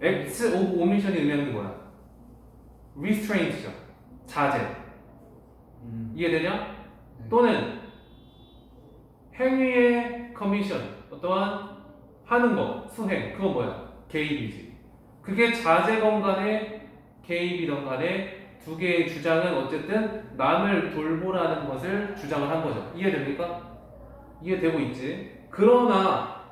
X of omission이 의미하는 게 뭐야? restraint죠. 자제. 음. 이해되냐? 네. 또는 행위의 커미션 어떠한 하는 거 수행 그건 뭐야 개입이지 그게 자제건 간에 개입이던 간에 두 개의 주장은 어쨌든 남을 돌보라는 것을 주장을 한 거죠 이해됩니까? 이해되고 있지 그러나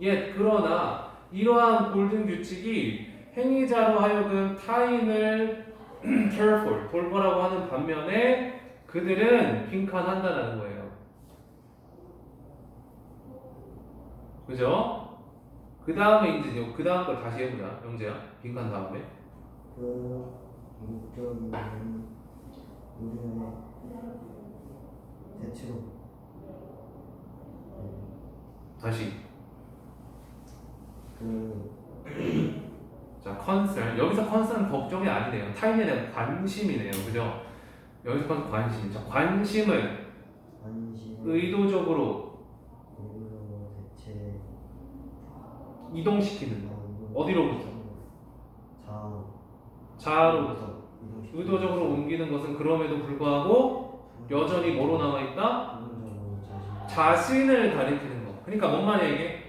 예 그러나 이러한 골든 규칙이 행위자로 하여금 타인을 careful 돌보라고 하는 반면에 그들은 빈칸한다라는 거예요. 그죠? 그 다음에 이제 그 다음 걸 다시 해보자, 영재야. 빈칸 다음에. 그 목적은 우리의 대체로 다시. 그 자, concern. 여기서 concern 걱정이 아니네요. 타인에 대한 관심이네요. 그죠? 여기서 concern 관심. 자, 관심을 관심 의도적으로 의료 대체 이동시키는 거. 어디로부터? 자 자아로부터. 의도적으로 옮기는 것은 그럼에도 불구하고 여전히 뭐로 남아 있다? 의도적으로 자신 자신을 가리키는 거. 그러니까 뭔 말이야 이게?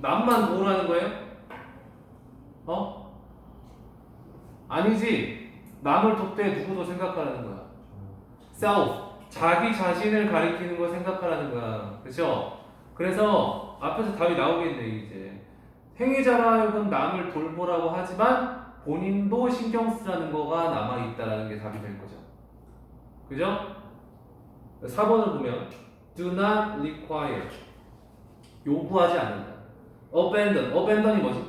남만 도우라는 거예요? 어? 아니지. 남을 돕되 누구도 생각하라는 거야. self. 자기 자신을 가리키는 걸 생각하라는 거야. 그죠? 그래서 앞에서 답이 나오겠네 이제. 행위자로 하여금 남을 돌보라고 하지만 본인도 신경 쓰라는 거가 남아있다라는 게 답이 될 거죠. 그죠? 4번을 보면 do not require 요구하지 않는다. Abandon abandon이 뭐지?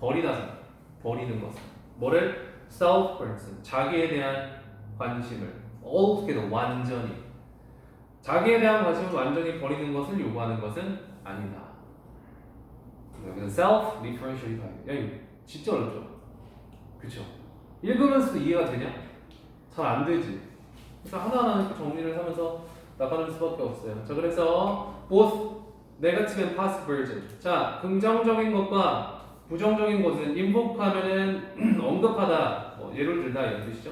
버리다 버리는 것. 뭐를 self person 자기에 대한 관심을 altogether 완전히 자기에 대한 관심을 완전히 버리는 것을 요구하는 것은 아니다. 여기서 self referentially 봐야 야 이거 진짜 어렵죠? 그쵸? 읽으면서도 이해가 되냐? 잘 안 되지. 그래서 하나하나 정리를 하면서 나가는 수밖에 없어요. 자, 그래서 both and positive version. 자, 긍정적인 것과 부정적인 것은 인복하면은 언급하다. 뭐 예를 들다 이런 뜻이죠.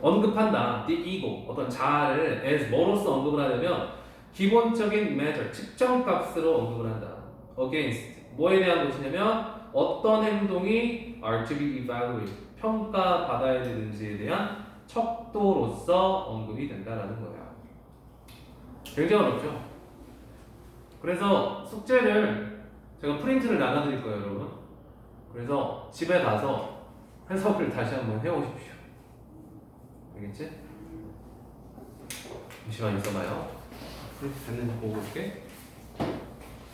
언급한다. ego 어떤 자아를 as 뭐로서 언급을 하려면 기본적인 measure 측정 값으로 언급을 한다. against 뭐에 대한 것이냐면 어떤 행동이 are to be evaluated 평가받아야 되는지에 대한 척도로서 언급이 된다라는. 굉 장히 어렵죠. 그래서 숙제를 제가 프린트를 나눠드릴 거예요, 여러분. 그래서 집에 가서 해석을 다시 한번 해오십시오. 알겠지? 잠시만 있어봐요. 프린트 됐는지 보고 올게.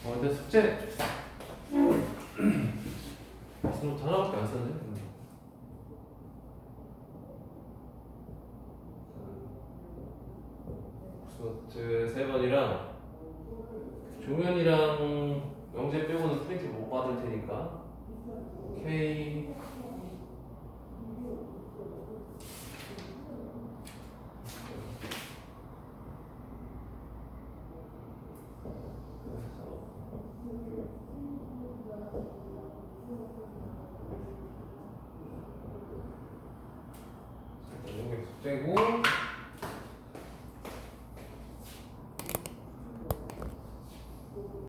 어, 근데 숙제 노트 하나밖에 안 썼네. 노트 세 번이랑 종현이랑 영재 빼고는 프린트 못 받을 테니까 K